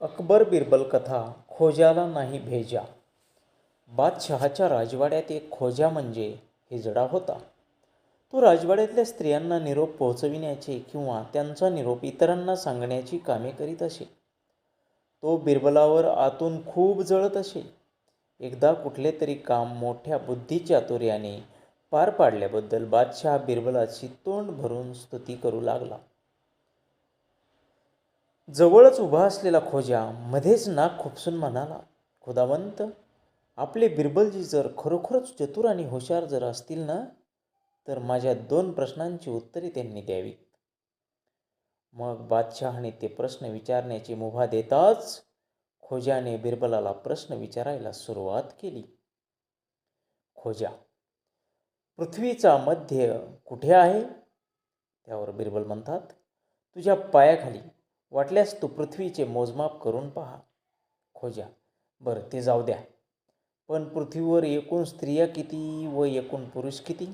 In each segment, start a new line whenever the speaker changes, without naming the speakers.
अकबर बिरबल कथा खोजाला नाही भेजा. बादशहाच्या राजवाड्यात एक खोजा म्हणजे हिजडा होता. तो राजवाड्यातल्या स्त्रियांना निरोप पोहोचविण्याचे किंवा त्यांचा निरोप इतरांना सांगण्याची कामे करीत असे. तो बिरबलावर आतून खूप जळत असे. एकदा कुठले तरी काम मोठ्या बुद्धिचातुर्याने पार पाडल्याबद्दल बादशहा बिरबलाची तोंड भरून स्तुती करू लागला. जवळच उभा असलेला खोजा मध्येच नाक खुपसून म्हणाला खुदावंत आपले बिरबलजी जर खरोखरच चतुर आणि हुशार जर असतील ना तर माझ्या दोन प्रश्नांची उत्तरे त्यांनी द्यावीत. मग बादशहाने ते प्रश्न विचारण्याची मुभा देताच खोजाने बिरबलाला प्रश्न विचारायला सुरुवात केली. खोजा पृथ्वीचा मध्य कुठे आहे? त्यावर बिरबल म्हणतात तुझ्या पायाखाली वाटल्यास तू पृथ्वीचे मोजमाप करून पहा. खोजा बरं ते जाऊ द्या. पण पृथ्वीवर एकूण स्त्रिया किती व एकूण पुरुष किती?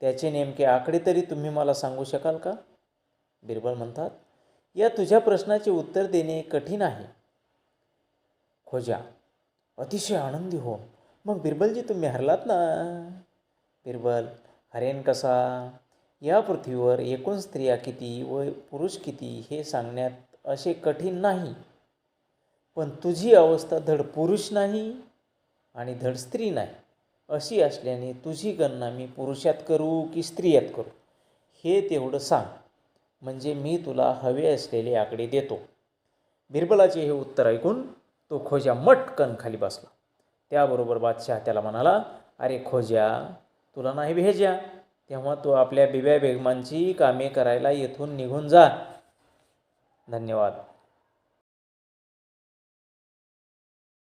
त्याचे नेमके आकडे तरी तुम्ही मला सांगू शकाल का? बिरबल म्हणतात या तुझ्या प्रश्नाचे उत्तर देणे कठीण आहे. खोजा अतिशय आनंदी हो. मग बिरबलजी तुम्ही हरलात ना. बिरबल हरेन कसा? या पृथ्वीवर एकूण स्त्रिया किती व पुरुष किती हे सांगण्यात असे कठीण नाही. पण तुझी अवस्था धड पुरुष नाही आणि धड स्त्री नाही. अशी असल्याने तुझी गणना मी पुरुषात करू की स्त्रियात करू? हे तेवढं सांग. म्हणजे मी तुला हवे असलेले आकडे देतो. बिरबलाचे हे उत्तर ऐकून तो खोज्या मटकन खाली बसला. त्याबरोबर बादशाह त्याला म्हणाला अरे खोज्या तुला नाही भेज्या. तेव्हा तू आपल्या बिब्या बेगमांची कामे करायला येथून निघून जा. धन्यवाद.